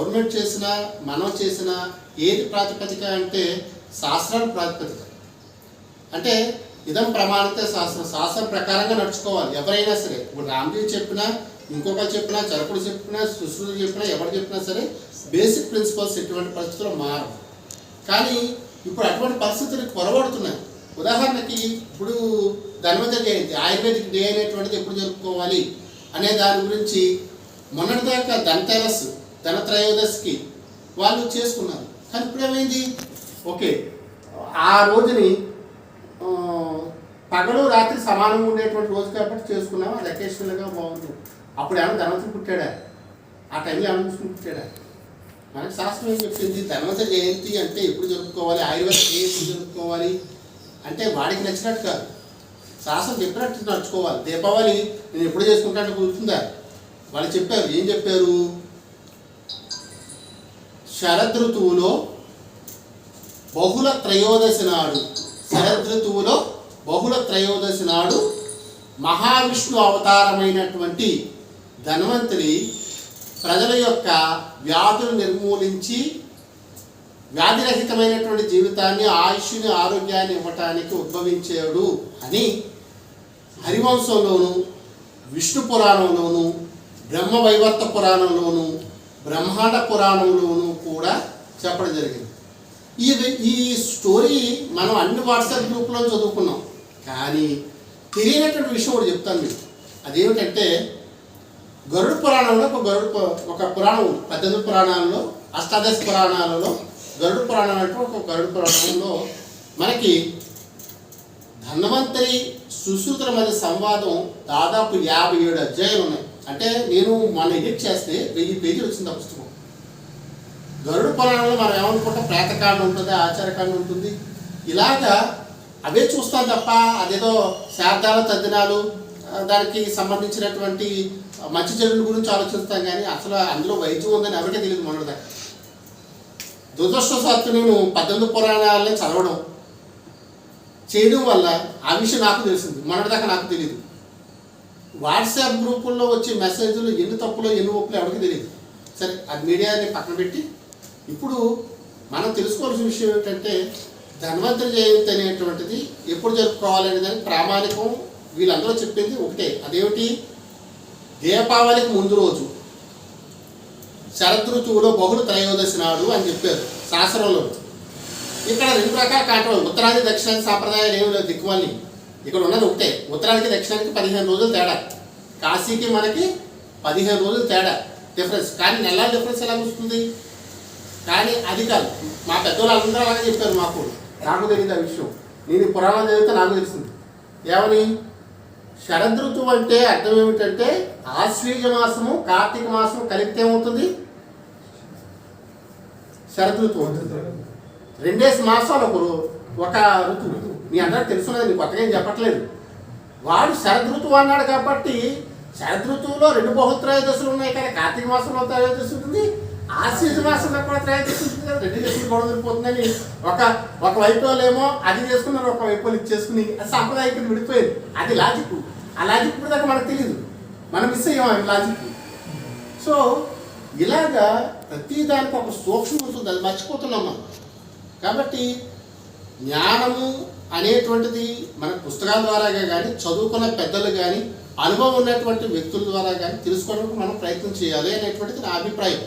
Government చేసినా మనం చేసినా ఏది ప్రాతిపదిక అంటే శాస్త్రాల ప్రాతిపదిక. అంటే ఇదం ప్రమాణతే శాస్త్రం శాస్త్రం ప్రకారంగా నడుచుకోవాలి. ఎవరైనా సరే ఇప్పుడు రామ్జీ చెప్పినా ఇంకొకరు చెప్పినా చరకుడు చెప్పినా సుశ్రుడు చెప్పినా ఎవరు చెప్పినా సరే బేసిక్ ప్రిన్సిపల్స్ ఎటువంటి పరిస్థితుల్లో మారవు. కానీ ఇప్పుడు అటువంటి పరిస్థితులు కొరబడుతున్నాయి. ఉదాహరణకి ఇప్పుడు ధన్వంతరి జయంతి ఆయుర్వేదిక్ డే అనేటువంటిది ఎప్పుడు జరుపుకోవాలి అనే దాని గురించి మొన్నటిదాకా ధనతెరస్ ధనత్రయోదశికి వాళ్ళు చేసుకున్నారు. కానీ ఇప్పుడు ఏమైంది ఓకే ఆ రోజుని పగలు రాత్రి సమానంగా ఉండేటువంటి రోజు కాబట్టి చేసుకున్నాము అది అకేషనల్గా బాగుంది. అప్పుడు ఏమైనా ధనవంతుడు పుట్టాడా? ఆ టైంలో ఏమైనా పుట్టాడా? మనకు శాస్త్రం ఏం చెప్పింది? ధనవంత జయంతి అంటే ఎప్పుడు జరుపుకోవాలి? ఆయుర్వేద జయంతి జరుపుకోవాలి? అంటే వాడికి నచ్చినట్టు కాదు. శాస్త్రం చెప్పినట్టు నడుచుకోవాలి. దీపావళి నేను ఎప్పుడు చేసుకుంటాను గుర్తుందా? వాళ్ళు చెప్పారు. ఏం చెప్పారు? శరదృతువులో బహుళ త్రయోదశి నాడు శరదృతువులో బహుళ త్రయోదశి నాడు మహావిష్ణు అవతారమైనటువంటి ధన్వంతుని ప్రజల యొక్క వ్యాధులు నిర్మూలించి వ్యాధిరహితమైనటువంటి జీవితాన్ని ఆయుష్ని ఆరోగ్యాన్ని ఇవ్వటానికి ఉద్భవించాడు అని హరివంశంలోను విష్ణు పురాణంలోను బ్రహ్మ వైవర్త పురాణంలోను బ్రహ్మాండ పురాణంలోను కూడా చెప్పడం జరిగింది. ఇది ఈ స్టోరీ మనం అన్ని వాట్సాప్ గ్రూప్లో చదువుకున్నాం. కానీ తెలియనటువంటి విషయం ఒకటి చెప్తాను మీకు. అదేమిటంటే గరుడు పురాణంలో ఒక గరుడు ఒక పురాణం ఉంది. పద్దెనిమిది పురాణాలలో అష్టాదశ పురాణాలలో గరుడు పురాణం అంటే ఒక గరుడు పురాణంలో మనకి ధన్వంతరి సుశ్రుతుల మధ్య సంవాదం దాదాపు యాభై ఏడు అధ్యాయులు ఉన్నాయి. అంటే నేను మొన్న ఎడిట్ చేస్తే వెయ్యి పేజీలు వచ్చింది ఆ పుస్తకం. గరుడ పురాణంలో మనం ఏమనుకుంటాం? ప్రేతకాండ ఉంటుంది ఆచారకాండ ఉంటుంది. ఇలాగా అవే చూస్తాం తప్ప అదేదో శారదాలు తద్దినాలు దానికి సంబంధించినటువంటి మంచి చెడుల గురించి ఆలోచిస్తాం కానీ అసలు అందులో వైద్యం ఉందని ఎవరికీ తెలియదు మొన్నటిదాకా దురదృష్టవశాత్తు నేను పద్దెనిమిది పురాణాలని చదవడం చేయడం వల్ల ఆ విషయం నాకు తెలిసింది. మొన్నటిదాకా నాకు తెలియదు. వాట్సాప్ గ్రూపుల్లో వచ్చే మెసేజ్లు ఎన్ని తప్పులో ఎన్ని ఒప్పులు ఎవరికి తెలియదు. సరే అది మీడియాని పక్కన పెట్టి ఇప్పుడు మనం తెలుసుకోవాల్సిన విషయం ఏంటంటే ధన్వంతరి జయంతి అనేటువంటిది ఎప్పుడు జరుపుకోవాలనే దానికి ప్రామాణికం వీళ్ళందరూ చెప్పింది ఒకటే. అదేమిటి? దీపావళికి ముందు రోజు శరదృతువులో బహుళ త్రయోదశి నాడు అని చెప్పారు శాస్త్రంలో. ఇక్కడ రెండు రకాల కాంట్రోల్. ఉత్తరాది దక్షిణాది సాంప్రదాయాలు ఏమి లేవు దిక్కుమాలి ఇక్కడ ఉన్నది ఒకటే. ఉత్తరానికి దక్షిణానికి పదిహేను రోజులు తేడా. కాశీకి మనకి పదిహేను రోజులు తేడా. డిఫరెన్స్ కానీ నెలల డిఫరెన్స్ ఎలా వస్తుంది? కానీ అది కాదు. మా పెద్దవాళ్ళు అందరూ అలాగే చెప్పారు మాకు. నాకు తెలియదు ఆ విషయం. నేను పురాణం చదివితే నాకు తెలిసింది ఏమని? శరదృతువు అంటే అర్థం ఏమిటంటే ఆశ్వీజ మాసము కార్తీక మాసము కలిపితే ఏమవుతుంది? శరదృతువు అవుతుంది. రెండేసి మాసాలు ఒక ఒక ఋతువు. మీ అందరూ తెలుసు కదా నీకు కొత్తగా ఏం చెప్పట్లేదు. వాడు శరదృతువు అన్నాడు కాబట్టి శరదృతువులో రెండు బహుత్రయోదశులు ఉన్నాయి కానీ కార్తీక మాసంలో త్రయోదశి ఉంటుంది ఆశ్వీజ మాసంలో కూడా త్రయోదశి ఉంటుంది కదా రెండు దశలు గొడవ ఒక ఒక వైపు అది చేసుకున్నారు ఒక వైపు ఇచ్చేసుకుని అది సాంప్రదాయకం విడిపోయింది. అది లాజిక్ ఆ లాజిక్ ఇప్పుడు దాకా మనకు తెలియదు మనం మిస్ అయ్యాం ఆ లాజిక్ సో ఇలాగా ప్రతి దానికి ఒక సూక్ష్మం ఉంటుంది. అది మర్చిపోతున్నాం మనం. కాబట్టి జ్ఞానము అనేటువంటిది మన పుస్తకాల ద్వారాగా కానీ చదువుకున్న పెద్దలు కానీ అనుభవం ఉన్నటువంటి వ్యక్తుల ద్వారా కానీ తెలుసుకోవడానికి మనం ప్రయత్నం చేయాలి అనేటువంటిది నా అభిప్రాయం.